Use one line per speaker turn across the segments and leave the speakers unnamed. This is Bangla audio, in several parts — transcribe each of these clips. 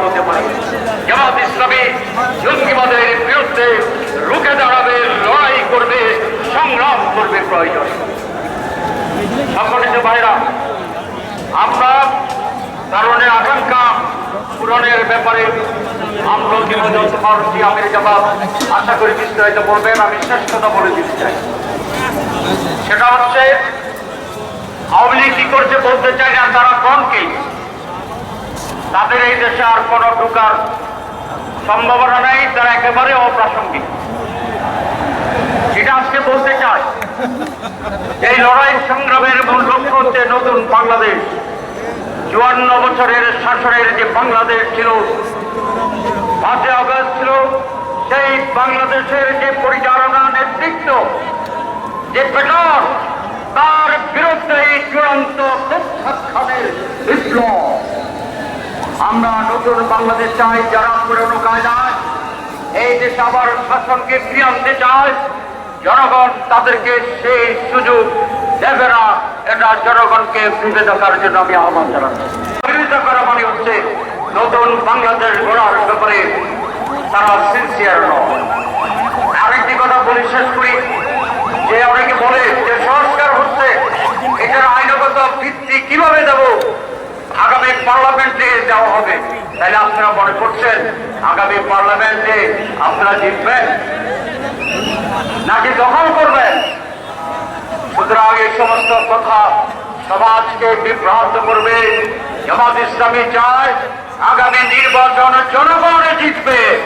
প্রতিবাদ হতে পারে। জামাত ইসলামী জঙ্গিবাদের বিরুদ্ধে রুখে দাঁড়াবে, লড়াই করবে, সংগ্রাম করবে প্রয়োজন। সম্মানিত ভাইরা, আমরা কারণে আকাঙ্ক্ষা পূরণের ব্যাপারে আমরা ভারতী আমির জবাব আশা করি বিস্তারিত বলবেন, আমি কথা বলে দিতে চাই। সেটা হচ্ছে, আওয়ামী লীগ কি করছে বলতে চাই না, তারা কোনকে তাদের এই দেশে আর কোনো ঢুকার সম্ভাবনা নেই, তারা একেবারে অপ্রাসঙ্গিক। এটা আজকে বলতে চাই, এই লড়াই সংগ্রামের মূল লক্ষ্য হচ্ছে নতুন বাংলাদেশ। চুয়ান্ন বছরের শাসনের যে বাংলাদেশ ছিল, পাঁচই আগস্ট ছিল, সেই বাংলাদেশের যে পরিচালনা নেতৃত্ব, যে পেটর তার বিরুদ্ধে এই চূড়ান্ত বিপ্লব। আমরা নতুন বাংলাদেশ চাই, যারা পুরনো কায়দায় এই দেশে আবার শাসনকে ফিরিয়ে আনতে চায়, জনগণ তাদেরকে সেই সুযোগ দেবে না, এটা জনগণকে ভেবে দেখার জন্য আমি আহ্বান জানাচ্ছি। বিরোধিতা করা মানে হচ্ছে নতুন বাংলাদেশ গড়ার ব্যাপারে তারা সিনসিয়ার নয়। আরেকটি কথা বলি, শেষ করি। যে অনেকে বলে যে সংস্কার হচ্ছে, এটার আইনগত ভিত্তি কীভাবে দেব? আগামী পার্লামেন্টে দেওয়া হবে। তাহলে আপনারা মনে করছেন, আগামী পার্লামেন্টে আপনারা জিতবেন? নাকি দখল করবেন? সুতরাং এই সমস্ত কথা সমাজকে বিভ্রান্ত করবে। জামাত ইসলামী চায় আগামী নির্বাচন জনগণে জিতবে।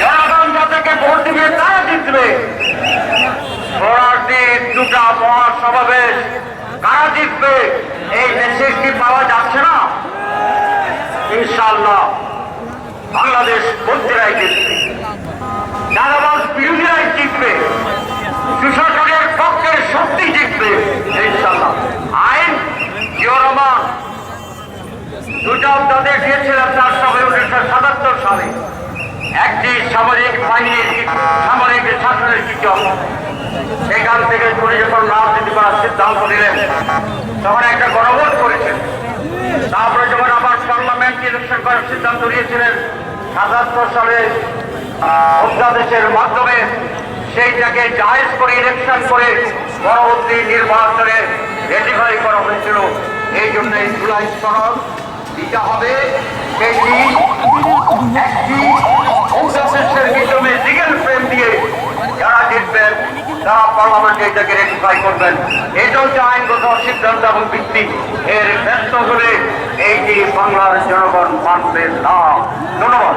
জনগণ যাদেরকে ভোট দিবে, তারা জিতবে। সোনারটি দুটা মহাসমাবেশ কারা জিতবে? এই দেশে কি পাওয়া যাচ্ছে না? ইনশাল্লাহ বাংলাদেশ বন্ধুরাই জিতবে দাদাবাস বিরোধীরাই জিতবে। সুশাসনের পক্ষের শক্তি জিতবে ইনশাল্লাহ আইন জিও রহমান। দুটা তাদের দিয়েছিলেন তার সময় উনিশশো সাতাত্তর সালে। একটি সামরিক বাহিনীর, সামরিক শাসনের কিছু। সেখান থেকে উনি যখন রাজনীতি করার সিদ্ধান্ত নিলেন, তখন একটা গণভোট করেছেন। তারপরে যখন আবার পার্লামেন্ট ইলেকশন করার সিদ্ধান্ত নিয়েছিলেন, সাতাত্তর সালে অধ্যাদেশের মাধ্যমে সেইটাকে জাহেজ করে ইলেকশন করে পরবর্তী নির্বাচনে রেটিফাই করা হয়েছিল। এই জন্য এই জুলাই সনদ দিতে হবে। সেইটি একটি অধ্যাদেশের মাধ্যমে লিগেল ফ্রেম দিয়ে তারা পার্লামেন্টে এটাকে রেটিফাই করবেন। এটা হচ্ছে আইনগত সিদ্ধান্ত এবং ভিত্তি, এর ব্যস্ত হলে এইটি বাংলার জনগণ মানবে না। ধন্যবাদ।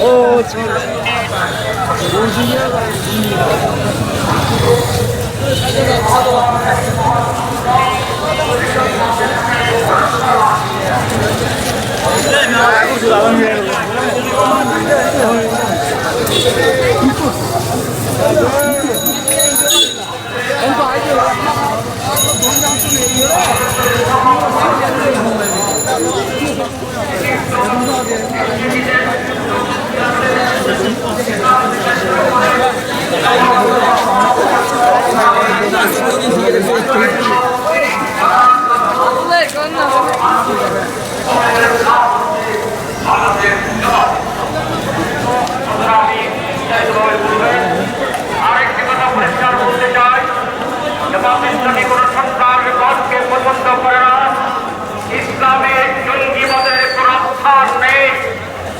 ও 네, 끝나 끝나